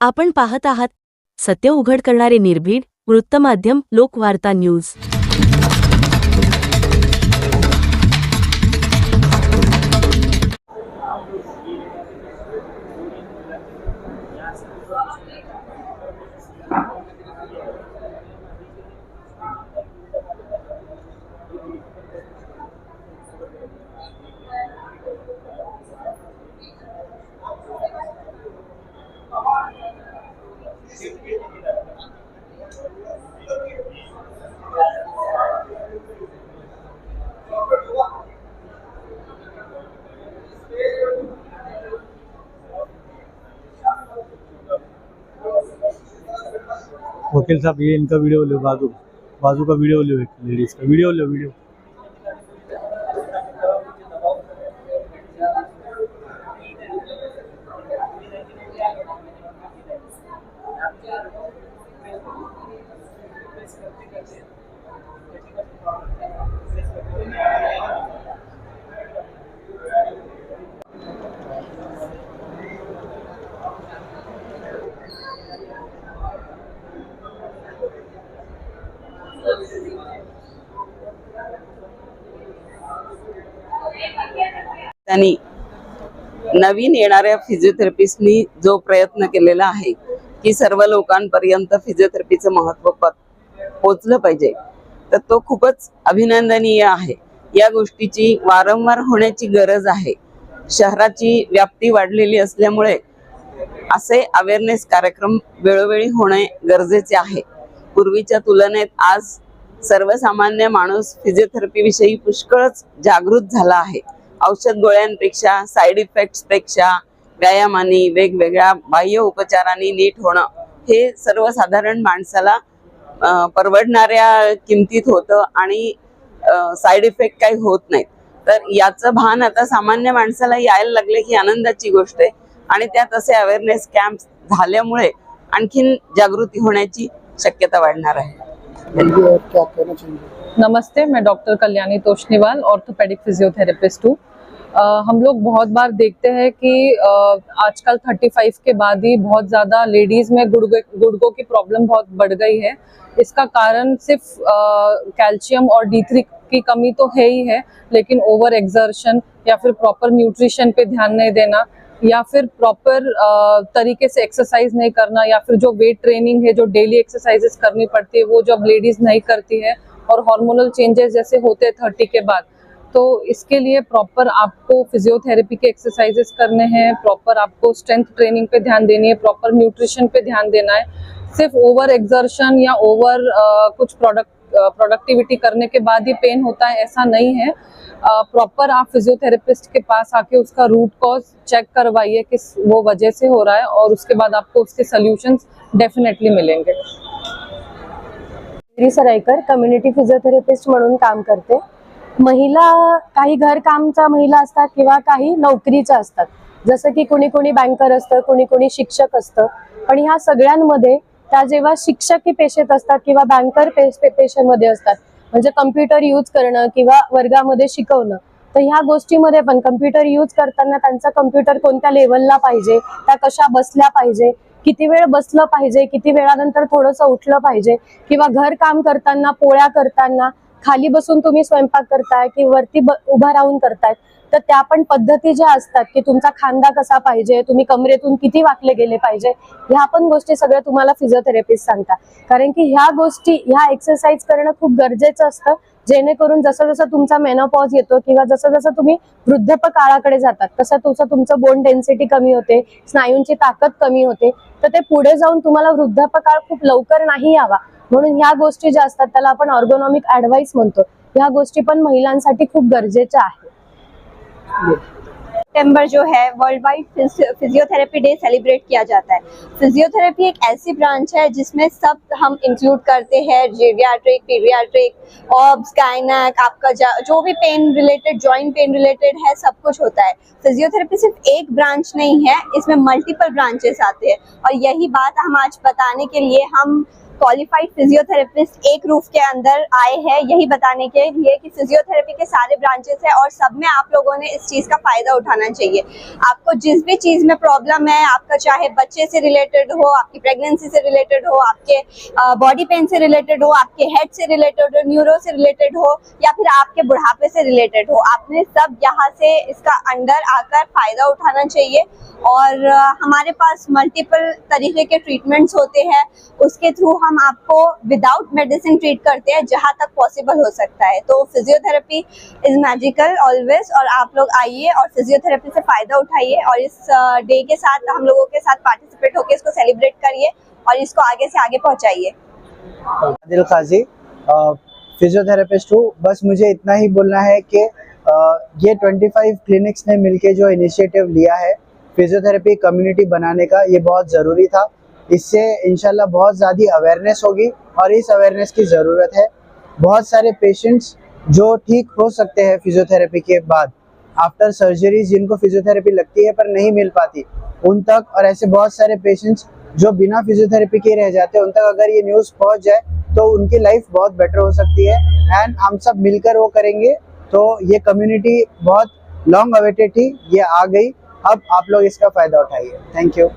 आपण पाहत आहात. सत्य उघड करणारे निर्भीड वृत्तमाध्यम लोकवार्ता न्यूज. वकील साहब, ये इनका वीडियो लो, बाजू बाजू का वीडियो लो लेडीज़ का वीडियो लो वीडियो त्यांनी नवीन येणाऱ्या फिजिओथेरपिस्टनी जो प्रयत्न केलेला आहे की सर्व लोकांपर्यंत फिजिओथेरपीचं महत्त्व पोचलं पाहिजे तर तो खूपच अभिनंदनीय आहे. या गोष्टीची वारंवार होण्याची गरज आहे. शहराची व्याप्ती वाढलेली असल्यामुळे असे अवेअरनेस कार्यक्रम वेळोवेळी होणे गरजेचे आहे. पूर्वीच्या तुलनेत आज सर्वसामान्य माणूस फिजिओथेरपी विषयी पुष्कळच जागृत झाला आहे. औषध गोळ्यांपेक्षा साईड इफेक्ट्सपेक्षा व्यायामाने वेगवेगळ्या बाह्य उपचारांनी नीट होणं हे सर्वसाधारण माणसाला परवडणाऱ्या किमतीत होतं आणि साईड इफेक्ट काही होत नाहीत. तर याचं भान आता सामान्य माणसाला यायला लागले ही आनंदाची गोष्ट आहे. आणि त्यात असे अवेअरनेस कॅम्प झाल्यामुळे आणखीन जागृती होण्याची शक्यता वाढणार आहे. क्या कहना चाहिए नमस्ते, मैं doctor Kalyani Toshniwal orthopaedic physiotherapist हूँ। हम लोग बहुत बार देखते हैं कि आजकल 35 के बाद ही बहुत ज़्यादा लेडीज़ में गुड़गे, गुड़गों की प्रॉब्लम बहुत बढ़ गई है। इसका कारण सिर्फ़ कैल्शियम और डी थ्री की कमी तो है ही है, लेकिन ओवर एग्जर्शन या फिर प्रॉपर न्यूट्रिशन पे ध्यान नहीं देना। या फिर प्रॉपर तरीके से एक्सरसाइज नहीं करना, या फिर जो वेट ट्रेनिंग है, जो डेली एक्सरसाइजेस करनी पड़ती है, वो जब लेडीज़ नहीं करती है और हार्मोनल चेंजेस जैसे होते हैं थर्टी के बाद तो इसके लिए प्रॉपर आपको फिजियोथेरेपी के एक्सरसाइजेस करने हैं प्रॉपर आपको स्ट्रेंथ ट्रेनिंग पे ध्यान देनी है प्रॉपर न्यूट्रिशन पे ध्यान देना है, सिर्फ़ ओवर एक्सर्शन या ओवर कुछ प्रोडक्ट प्रोडक्टिविटी करने के बाद ही पेन होता है, ऐसा नहीं है। प्रॉपर आप फिजियोथेरेपिस्ट के पास आके उसका रूट कॉज चेक करवाइए किस वो वजह से हो रहा है और उसके बाद आपको उसके सोल्यूशंस डेफिनेटली मिलेंगे। सरायकर कम्युनिटी फिजिओथेरपिस्ट म्हणून काम करते. महिला, काही घरकामच्या महिला असतात किंवा काही नोकरीच्या असतात. जसं की कुणी कुणी बँकर असतं, कुणी कुणी शिक्षक असतं. पण ह्या सगळ्यांमध्ये त्या जेव्हा शिक्षकी पेशेत असतात किंवा बँकर पेशेमध्ये असतात म्हणजे कम्प्युटर यूज करणं किंवा वर्गामध्ये शिकवणं तर ह्या गोष्टीमध्ये पण कम्प्युटर यूज करताना त्यांचा कम्प्युटर कोणत्या लेवलला पाहिजे त्या कशा बसल्या पाहिजे किती वेळ बसलं पाहिजे किती वेळानंतर थोडंसं उठलं पाहिजे किंवा घर काम करताना पोळ्या करताना खाली बसून तुम्ही स्वयंपाक करताय की वरती उभा राहून करताय तर त्या पण पद्धती ज्या असतात की तुमचा खांदा कसा पाहिजे तुम्ही कमरेतून किती वाकले गेले पाहिजे ह्या पण गोष्टी सगळ्या तुम्हाला फिजिओथेरपिस्ट सांगतात कारण की ह्या गोष्टी ह्या एक्सरसाइज करणं खूप गरजेचं असतं जेणेकरून जसं जसं तुमचा मेनोपॉज येतो किंवा जसं जसं तुम्ही वृद्धप काळाकडे जातात तसं तुमचं तुमचं बोन डेन्सिटी कमी होते स्नायूंची ताकद कमी होते तर ते पुढे जाऊन तुम्हाला वृद्धापकाळ खूप लवकर नाही यावा. म्हणून ह्या गोष्टी ज्या असतात, त्याला आपण ऑर्गोनॉमिक ऍडवाइस म्हणतो. ह्या गोष्टी पण महिलांसाठी खूप गरजेच्या आहेत. सितंबर जो है world wide physiotherapy day celebrate किया जाता है. फिजियोथेरेपी एक ऐसी ब्रांच है जिसमें सब हम इंक्लूड करते हैं जेरियाट्रिक पीरियाट्रिक ऑब्स गायनक आपका जो भी pain related joint pain related है, सब कुछ होता है. फिजियोथेरेपी सिर्फ़ एक ब्रांच नहीं है, इसमें मल्टीपल ब्रांचेस आते हैं. और यही बात हम आज बताने के लिए हम क्वालिफाइड फिजियोथेरेपिस्ट एक रूफ के अंदर आए हैं यही बताने के लिए कि फिजियोथेरेपी के सारे ब्रांचेस हैं और सब में आप लोगों ने इस चीज़ का फ़ायदा उठाना चाहिए। आपको जिस भी चीज़ में प्रॉब्लम है, आपका चाहे बच्चे से रिलेटेड हो, आपकी प्रेगनेंसी से रिलेटेड हो, आपके बॉडी पेन से रिलेटेड हो, आपके हेड से रिलेटेड हो न्यूरो से रिलेटेड हो, या फिर आपके बुढ़ापे से रिलेटेड हो, आपने सब यहाँ से इसका अंडर आकर फ़ायदा उठाना चाहिए। और हमारे पास मल्टीपल तरीके के ट्रीटमेंट्स होते हैं। उसके थ्रू हम आपको विदाउट मेडिसिन ट्रीट करते हैं, जहाँ तक पॉसिबल हो सकता है। तो फिजियोथेरेपी इज़ मैजिकल ऑलवेज और आप लोग आइए और फिजियोथेरेपी से फ़ायदा उठाइए और इस डे के साथ हम लोगों के साथ पार्टिसिपेट होकर इसको सेलिब्रेट करिए और इसको आगे से आगे पहुँचाइए। आदिल काजी फिजियोथेरेपिस्ट हूँ। बस मुझे इतना ही बोलना है कि ये 25 क्लिनिक्स ने मिलके जो इनिशिएटिव लिया है फिजियोथेरेपी कम्युनिटी बनाने का, ये बहुत ज़रूरी था। इससे इनशाला बहुत ज़्यादा अवेयरनेस होगी और इस अवेयरनेस की ज़रूरत है। बहुत सारे पेशेंट्स जो ठीक हो सकते हैं फिजियोथेरेपी के बाद। आफ्टर सर्जरी जिनको फिजियोथेरेपी लगती है पर नहीं मिल पाती, उन तक और ऐसे बहुत सारे पेशेंट्स जो बिना फिजियोथेरेपी के रह जाते हैं, उन तक अगर ये न्यूज़ पहुँच जाए तो उनकी लाइफ बहुत बेटर हो सकती है। एंड हम सब मिलकर वो करेंगे तो ये कम्युनिटी बहुत लॉन्ग अवेटेड थी, ये आ गई। अब आप लोग इसका फ़ायदा उठाइए। Thank you